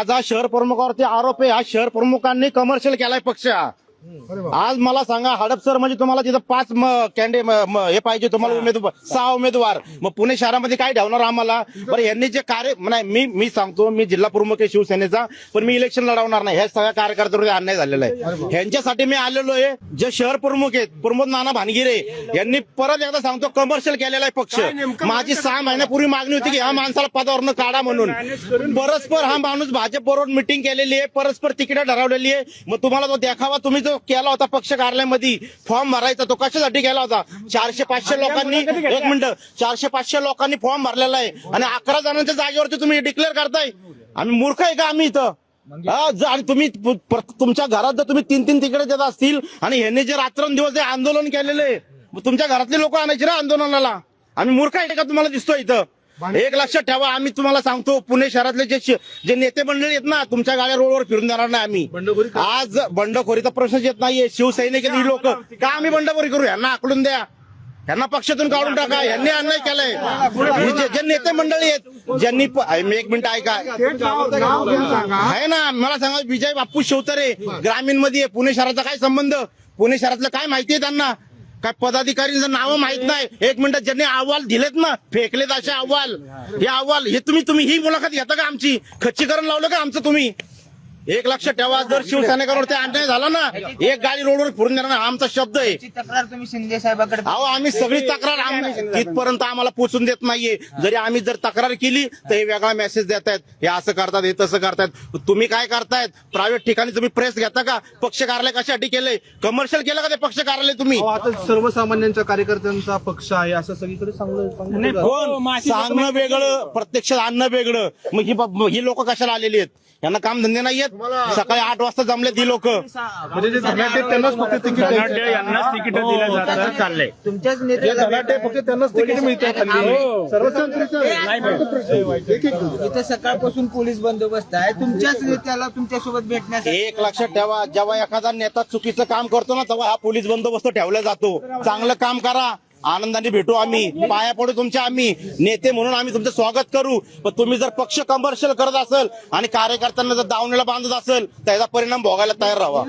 माझा शहर प्रमुखावरती आरोप आहे. हा शहर प्रमुखांनी कमर्शियल केलाय पक्ष. आज मला सांगा हडपसर म्हणजे तुम्हाला तिथं पाच कॅन्डे हे पाहिजे तुम्हाला उमेदवार सहा उमेदवार. मग पुणे शहरामध्ये काय ठेवणार आम्हाला? बरं यांनी जे कार्य नाही मी मी सांगतो मी जिल्हा प्रमुख आहे शिवसेनेचा पण मी इलेक्शन लढवणार नाही. ह्या सगळ्या कार्यकर्त्यांवर अन्याय झालेला आहे. ह्यांच्यासाठी मी आलेलो आहे. जे शहर प्रमुख आहेत प्रमोद नाना भानगिरे यांनी परत एकदा सांगतो कमर्शियल केलेला आहे पक्ष. माझी सहा महिन्यापूर्वी मागणी होती की ह्या माणसाला पदावरनं काढा म्हणून. परस्पर हा माणूस भाजप बरोबर मिटिंग केलेली आहे परस्पर तिकीट ठरवलेली आहे. मग तुम्हाला तो देखावा तुम्ही जो केला होता पक्ष कार्यालयामध्ये फॉर्म भरायचा तो कशासाठी केला होता? चारशे पाचशे लोकांनी एक मिनिट. चारशे पाचशे लोकांनी फॉर्म भरलेला आहे. आणि अकरा जणांच्या जागेवरती तुम्ही डिक्लेअर करताय. आम्ही मूर्ख आहे का आम्ही इथं? हा, ज- आणि तुम्ही तुमच्या घरात जर तुम्ही तीन तीन तिकडे देत असतील आणि ह्यांनी जे रात्रंदिवस जे आंदोलन केलेले तुमच्या घरातले लोक आणायचे ना आंदोलनाला? आम्ही मूर्ख आहे का तुम्हाला दिसतो इथं? एक लक्षात ठेवा आम्ही तुम्हाला सांगतो पुणे शहरातले जे जे नेते मंडळी आहेत ना तुमच्या गाड्या रोडवर फिरून देणार नाही आम्ही. आज बंडखोरीचा प्रश्नच येत नाहीये. शिवसैनिक लोक. का आम्ही बंडखोरी करू? यांना आकडून द्या. यांना पक्षातून काढून टाका. यांनी अन्याय केलाय. हे जे नेते मंडळी आहेत ज्यांनी एक मिनिट ऐका. आहे ना मला सांगा विजय बापू शिवतरे ग्रामीणमध्ये. पुणे शहराचा काय संबंध? पुणे शहरातलं काय माहिती आहे त्यांना? काय पदाधिकारींचं नाव माहीत नाही? एक मिनिट ज्यांनी अहवाल दिलेत ना फेकलेत असे अहवाल. हे अहवाल हे तुम्ही तुम्ही ही मुलाखत घेता का आमची? खच्चीकरण लावलं का आमचं तुम्ही? एक लक्षात ठेवा जर शिवसैनिकांवर ते अन्याय झाला ना एक गाडी रोडवर फिरून देणार नाही, हा आमचा शब्द आहे. तक्रार तुम्ही शिंदे साहेबाकडे अहो आम्ही सगळी तक्रार आम- तिथपर्यंत आम्हाला पोचून देत नाहीये. जरी आम्ही जर तक्रार केली तर हे वेगळा मेसेज देत आहेत. हे असं करतात हे तसं करतायत तुम्ही काय करतायत? प्रायव्हेट ठिकाणी तुम्ही प्रेस घेता का? पक्ष कार्यालय कशासाठी केलंय? कमर्शियल केलं का ते पक्ष कार्यालय तुम्ही? अहो, आता सर्वसामान्यांच्या कार्यकर्त्यांचा पक्ष आहे असं सगळीकडे सांगलं जातं. कोण? सांगणं वेगळं प्रत्यक्ष आणणं वेगळं. मग ही ही लोक कशाला आलेली आहेत? यांना काम धंदे नाहीयेत? सकाळी आठ वाजता जमलेत ही लोक. म्हणजे जे धनाटे त्यांनाच फक्त तिकीट द्यायचे. यांनाच तिकीट दिलं जातं. चाललंय. तुमच्याच जे धनाटे फक्त त्यांनाच तिकीट मिळतात हल्ली. सर्वसाधारण इथं सकाळपासून पोलीस बंदोबस्त आहे. तुमच्याच नेत्याला तुमच्यासोबत भेटण्यासाठी एक लक्षात ठेवा जेव्हा एखादा नेता चुकीचं काम करतो ना तेव्हा हा पोलीस बंदोबस्त ठेवला जातो. चांगलं काम करा. आनंदाने भेटू आम्ही. पाया पडू तुमच्या आम्ही. नेते म्हणून आम्ही तुमचं स्वागत करू. पण तुम्ही जर पक्ष कमर्शियल करत असेल आणि कार्यकर्त्यांना जर दावणीला बांधत असेल त्याचा परिणाम भोगायला तयार राहा.